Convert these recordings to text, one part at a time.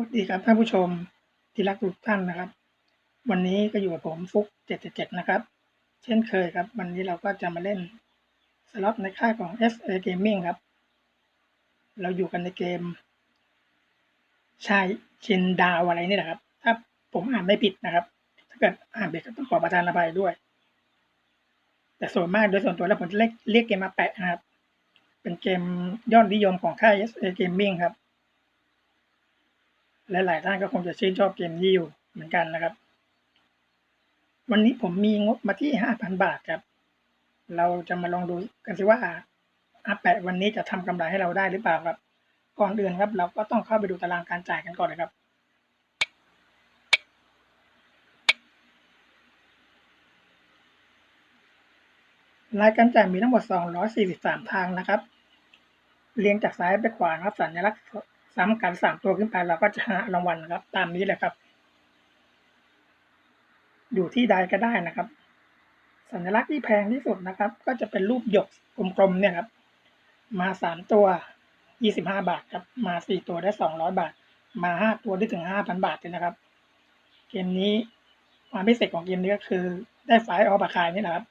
วัสดีครับท่านผู้ชมที่รักทุกท่านนะครับ วันนี้ก็อยู่กับผมฟุก777นะครับ เช่นเคยครับ วันนี้เราก็จะมาเล่นสล็อตในค่ายของ SA Gaming ครับ เราอยู่กันในเกม ชายชินดาวอะไรนี่แหละครับ ถ้าผมอ่านไม่ผิดนะครับ ถ้าเกิดอ่านผิดก็ต้องขอประทานอภัยด้วย แต่ส่วนมากโดยส่วนตัวแล้วผมจะเรียกเรียกเกมมาแปะนะครับ เป็นเกมยอดนิยมของค่าย SA Gaming ครับ และหลายท่านก็คงจะชื่นชอบเกมนี้อยู่เหมือนกันนะครับ วันนี้ผมมีงบมาที่ห้าพันบาทครับ เราจะมาลองดูกันสิว่าอาแปะวันนี้จะทำกำไรให้เราได้หรือเปล่าครับ ก่อนอื่นครับ เราก็ต้องเข้าไปดูตารางการจ่ายกันก่อนเลยครับรายการจ่ายมีทั้งหมด 243 ทางนะครับ เรียงจากซ้ายไปขวาครับสัญลักษณ์ ซ้ำกันสามตัวขึ้นไปเราก็จะหารางวัลนะครับ ตามนี้แหละครับ อยู่ที่ใดก็ได้นะครับ สัญลักษณ์ที่แพงที่สุดนะครับ ก็จะเป็นรูปหยกกลมๆเนี่ยครับ มาสามตัวยี่สิบห้าบาทครับ มาสี่ตัวได้สองร้อยบาท มาห้าตัวได้ถึงห้าพันบาทเลยนะครับ เกมนี้ความพิเศษของเกมนี้ก็คือ ได้ไฟล์ออปคายนี่แหละครับ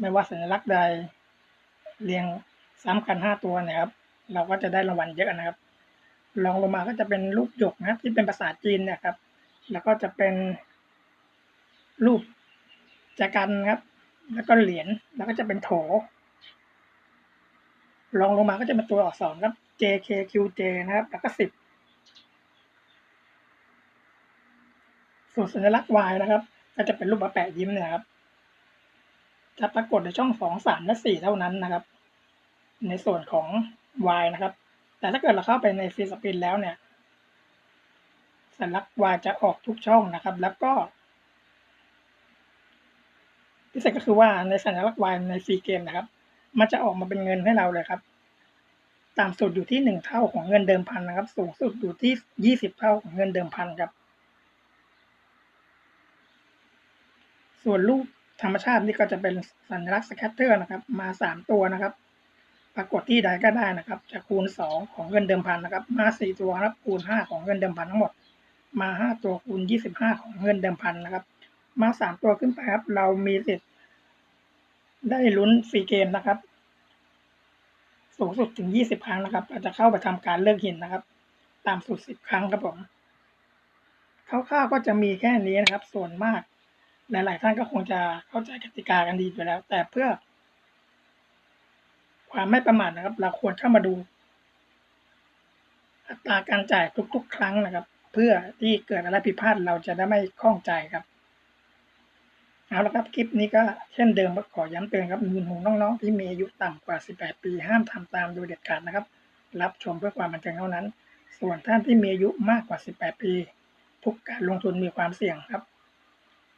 ไม่ว่าสัญลักษณ์ใดเรียงซ้ำกันห้าตัวนะครับ เราก็จะได้รางวัลเยอะนะครับ ลองลงมาก็จะเป็นรูปหยกนะครับ ที่เป็นภาษาจีนนี่ยครับ แล้วก็จะเป็นรูปจักรันครับ แล้วก็เหรียญแล้วก็จะเป็นโถลองลงมาก็จะเป็นตัวอักษรครับ JKQJ นะครับ แล้วก็สิบส่วนสัญลักษณ์ Y นะครับ ก็จะเป็นรูปแปะยิ้มเนี่ยครับ จะปรากฏในช่องสองสามและสี่เท่านั้นนะครับ ในส่วนของ Y นะครับ แต่ถ้าเกิดเราเข้าไปในฟีสปินแล้วเนี่ยสัญลักษณ์วายจะออกทุกช่องนะครับ แล้วก็ พิเศษก็คือว่าในสัญลักษณ์วายในฟรีเกมนะครับ มันจะออกมาเป็นเงินให้เราเลยครับต่ำสุดอยู่ที่หนึ่งเท่าของเงินเดิมพันนะครับ สูงสุดอยู่ที่ยี่สิบเท่าของเงินเดิมพันครับ ส่วนรูปธรรมชาตินี่ก็จะเป็นสัญลักษณ์สแคตเตอร์นะครับ มาสามตัวนะครับ ปรากฏที่ใดก็ได้นะครับ จะคูณสองของเงินเดิมพันนะครับ มาสี่ตัวครับคูณห้าของเงินเดิมพันทั้งหมด มาห้าตัวคูณยี่สิบห้าของเงินเดิมพันนะครับ มาสามตัวขึ้นไปครับ เรามีสิทธิ์ได้ลุ้นฟรีเกมนะครับ สูงสุดถึงยี่สิบครั้งนะครับเราจจะเข้าไปทำการเลิกหินนะครับ ตามสุดสิบครั้งครับผมคร่าวๆก็จะมีแค่นี้นะครับ ส่วนมาก หลาย ๆ ท่านก็คงจะเข้าใจกติกากันดีอยู่แล้ว แต่เพื่อ ความไม่ประมาทนะครับ เราควรเข้ามาดู อัตราการจ่ายทุก ๆ ครั้งนะครับ เพื่อที่เกิดอะไรผิดพลาดเราจะได้ไม่คล่องใจครับเอาละครับคลิปนี้ก็เช่นเดิมขอย้ำเตือนครับมือหูน้องๆที่มีอายุต่ำกว่า 18 ปี ห้ามทำตามโดยเด็ดขาดนะครับ รับชมเพื่อความบันเทิงเท่านั้น ส่วนท่านที่มีอายุมากกว่า 18 ปี ทุกการลงทุนมีความเสี่ยงครับ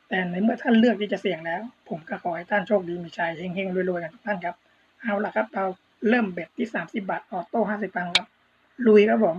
แต่ในเมื่อท่านเลือกที่จะเสี่ยงแล้ว ผมก็ขอให้ท่านโชคดีมีชัยเฮงๆรวยๆกันทุกท่านครับ เอาละครับ เราเริ่มเบ็ดที่สามสิบาท ออโต้ห้าสิบตังค์ครับ ลุยครับผม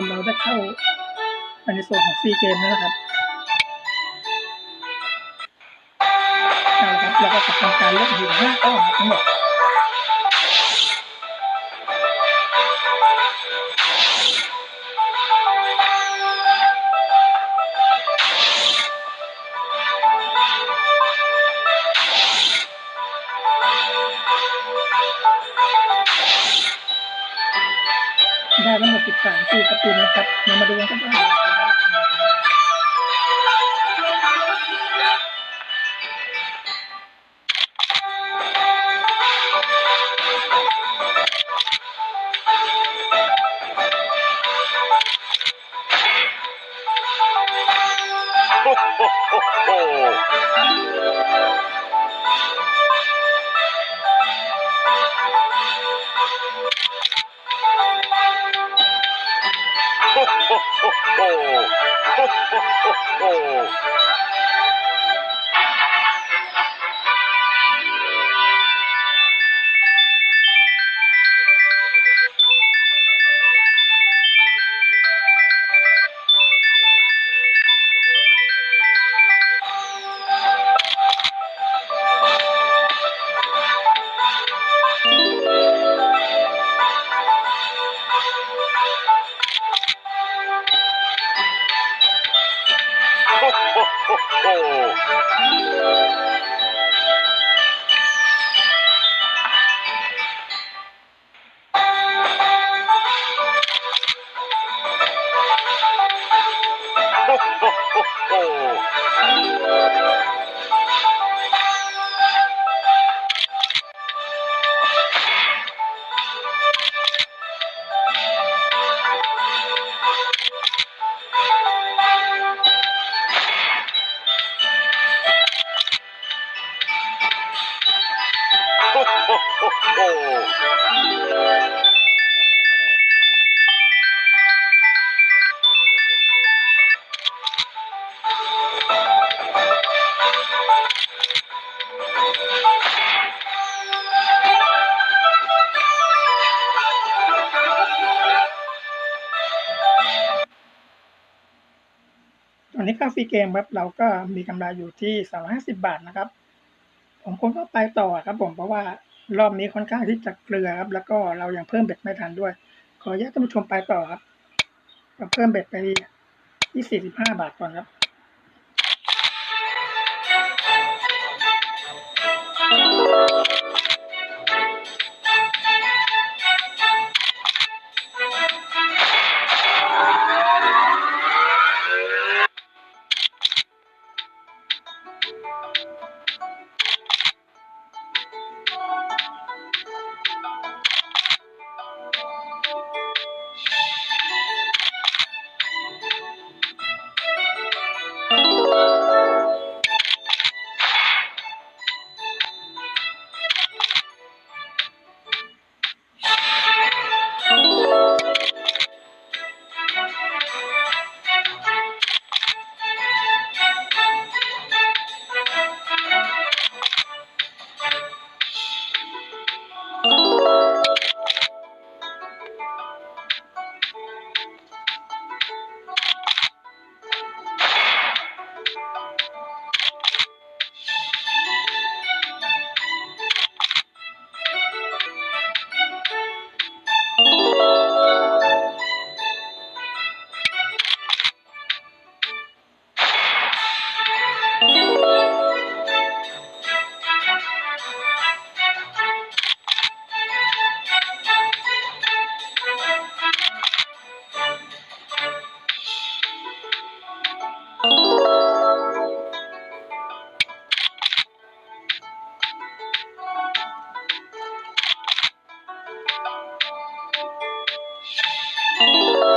นเราได้เข้าในส่วนของซีเกมแล้วนะครับนะครับแล้วก็จะทำการเลือกหินห้าก้อนทั้งหมทั้งหมด 13 ปีกับปีนะครับเรามาดูกันครับ 哦，吼吼吼吼！ほっほっほっほほ ตอนนี้ค่าฟรีเกมครับเราก็มีกำไรอยู่ที่ 350 บาทนะครับ ผมคงต้องไปต่อครับผมเพราะว่า รอบนี้ค่อนข้างที่จะเกลือครับ แล้วก็เรายังเพิ่มเบ็ดไม่ทันด้วย ขออนุญาตท่านผู้ชมไปต่อครับเราเพิ่มเบ็ดไปที่ 45 บาทก่อนครับ Música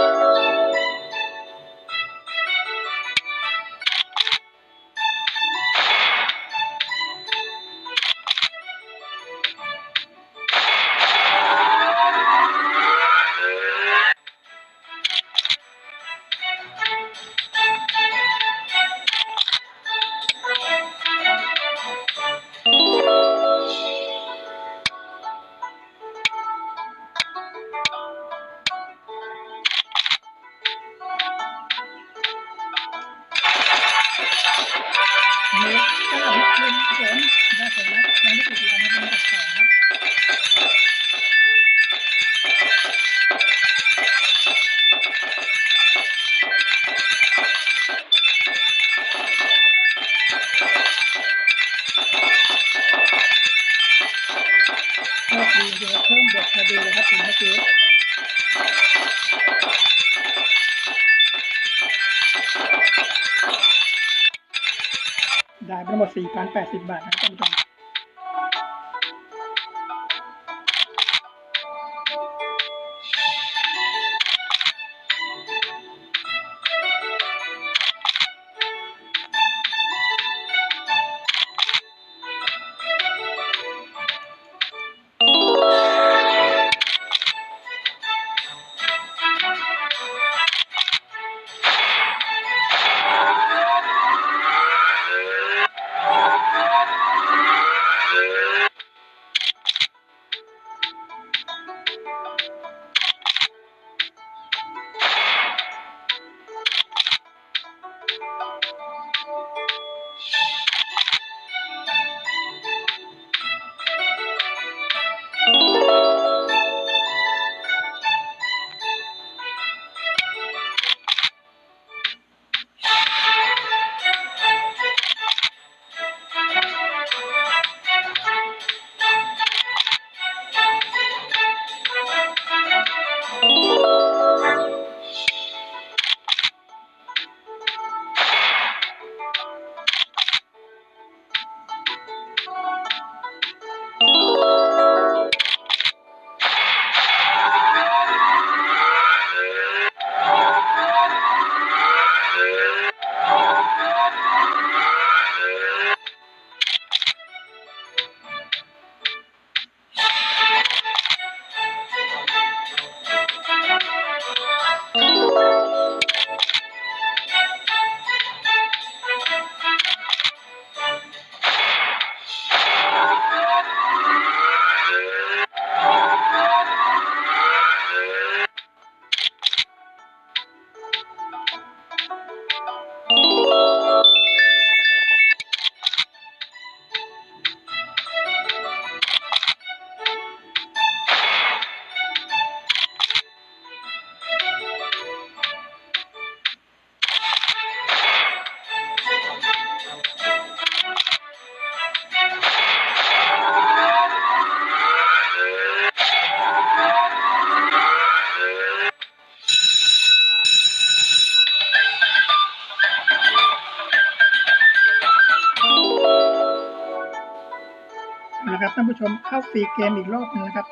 ผมได้ผลลัพธ์การที่ติดตามมาเป็นอัดับสองครับโชคดีเดี๋ยวเพิ่มเด็กพอดีเลยครับคุณเมื่อกี้ 4,080 บาทนะครับท่านผู้ชมาฟรีเกมอีกรอบนึงนะครับ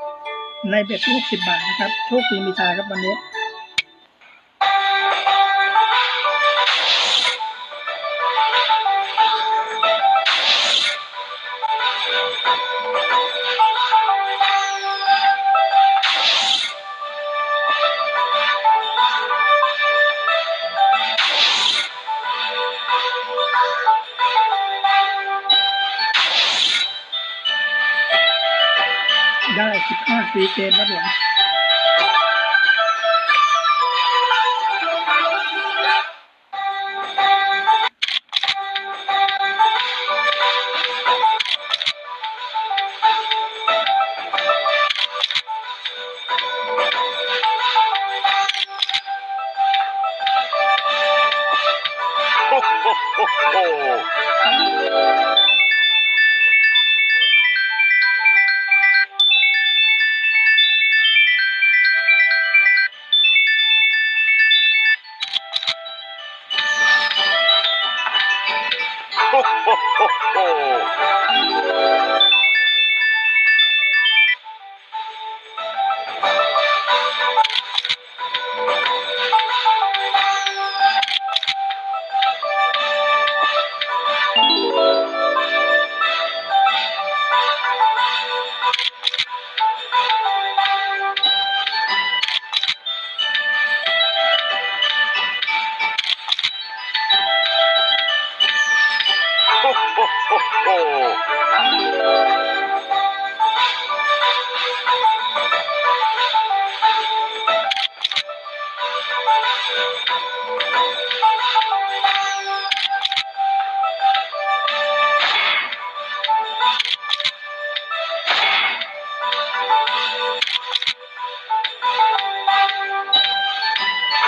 ในเบ็ดที่60บาทนะครับ โชคดีมีชาครับวันนี้ ได้15ฟรีเกมครับผม ho, ho, ho, ho. โ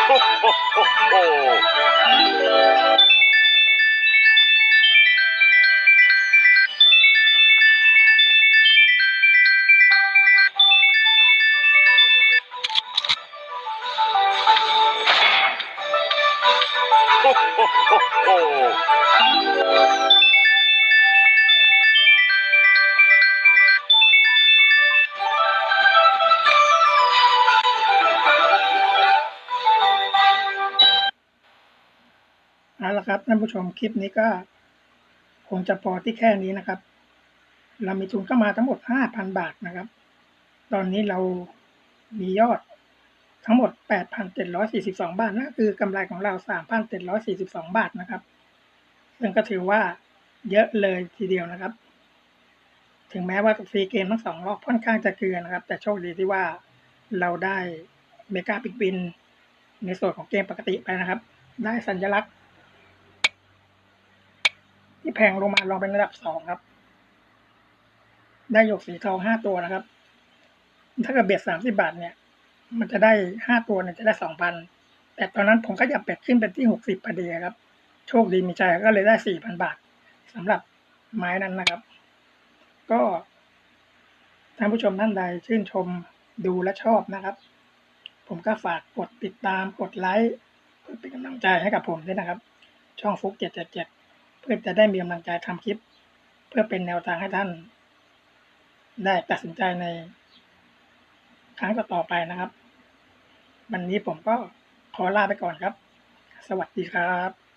ho, ho, ho. เอาละครับท่านผู้ชมคลิปนี้ก็คงจะพอที่แค่นี้นะครับ เรามีทุนเข้ามาทั้งหมด 5,000 บาทนะครับ ตอนนี้เรามียอดทั้งหมด 8,742 บาทนั่นคือกำไรของเรา 3,742 บาทนะครับ ซึ่งก็ถือว่าเยอะเลยทีเดียวนะครับ ถึงแม้ว่าฟรีเกมทั้งสองรอบค่อนข้างจะเกลือนะครับ แต่โชคดีที่ว่าเราได้เมกาปิกบิน ในส่วนของเกมปกติไปนะครับ ได้สัญลักษณ์ ที่แพงลงมาลองเป็นระดับสองครับ ได้หยกสีทองห้าตัวนะครับ ถ้าเกิดเบ็ดสามสิบาทเนี่ย มันจะได้ห้าตัวเนี่ยจะได้สองพันแต่ตอนนั้นผมก็อยากเบ็ดขึ้นเป็นที่หกสิบพอดีครับ โชคดีมีใจก็เลยได้สี่พันบาทสำหรับไม้นั้นนะครับ ก็ท่านผู้ชมท่านใดชื่นชมดูและชอบนะครับ ผมก็ฝากกดติดตามกดไลค์เพื่อเป็นกำลังใจให้กับผมด้วยนะครับ ช่องฟุกเจ็ดเจ็ดเจ็ด พื่อจะได้มีกำลังใจทำคลิป เพื่อเป็นแนวทางให้ท่าน ได้ตัดสินใจในครั้งต่อๆไปนะครับ วันนี้ผมก็ขอลาไปก่อนครับ สวัสดีครับ